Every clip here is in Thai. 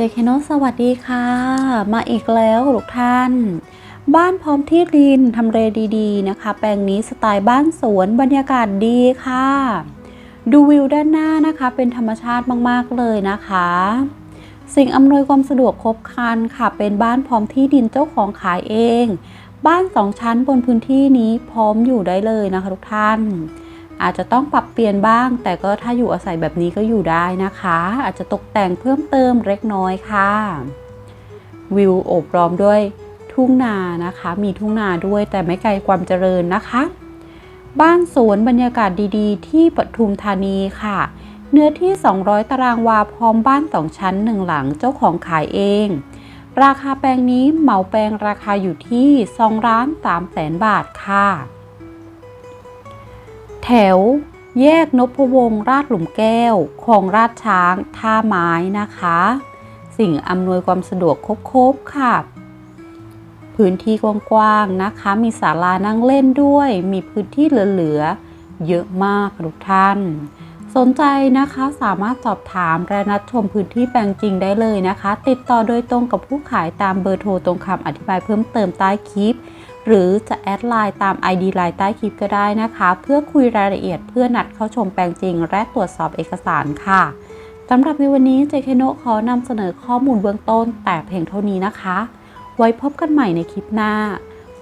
เจคโนสวัสดีค่ะ มาอีกแล้วทุกท่าน บ้านพร้อมที่ดินทำเลดีๆนะคะ แปลงนี้สไตล์บ้านสวนบรรยากาศดีค่ะ ดูวิวด้านหน้านะคะ เป็นธรรมชาติมากๆเลยนะคะ สิ่งอำนวยความสะดวกครบครันค่ะ เป็นบ้านพร้อมที่ดินเจ้าของขายเอง บ้านสองชั้นบนพื้นที่นี้พร้อมอยู่ได้เลยนะคะทุกท่าน อาจจะต้องปรับเปลี่ยนบ้าง แต่ก็ถ้าอยู่อาศัยแบบนี้ก็อยู่ได้นะคะ อาจจะตกแต่งเพิ่มเติมเล็กน้อยค่ะ วิวโอบล้อมด้วยทุ่งนานะคะ มีทุ่งนาด้วยแต่ไม่ไกลความเจริญนะคะ บ้านสวนบรรยากาศดี ๆ ที่ปทุมธานีค่ะ เนื้อที่ 200 ตารางวาพร้อมบ้านสองชั้นหนึ่งหลังเจ้าของขายเอง ราคาแปลงนี้เหมาแปลงราคาอยู่ที่2ล้าน3แสนบาทค่ะ แถวแยกนพวงศ์ราชหลุมแก้วคลองราชช้างท่าไม้นะคะ สิ่งอำนวยความสะดวกครบๆค่ะ พื้นที่กว้างๆนะคะ มีศาลานั่งเล่นด้วย มีพื้นที่เหลือๆเยอะมากทุกท่าน สนใจนะคะสามารถสอบถามและนัดชมพื้นที่แปลงจริงได้เลยนะคะ ติดต่อโดยตรงกับผู้ขายตามเบอร์โทรตรงคำอธิบายเพิ่มเติมใต้คลิป หรือจะแอดไลน์ตาม ID ไลน์ใต้คลิปก็ได้นะคะ เพื่อคุยรายละเอียดเพื่อนัดเข้าชมแปลงจริง และตรวจสอบเอกสารค่ะสำหรับในวันนี้เจคโนขอนำเสนอข้อมูลเบื้องต้นแต่เพียงเท่านี้นะคะ ไว้พบกันใหม่ในคลิปหน้า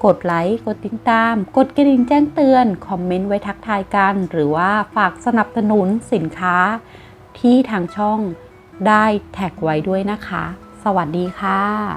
กดไลค์ กดติดตาม กดกระดิ่งแจ้งเตือน คอมเมนต์ไว้ทักทายกัน หรือว่าฝากสนับสนุนสินค้า ที่ทางช่องได้แท็กไว้ด้วยนะคะ สวัสดีค่ะ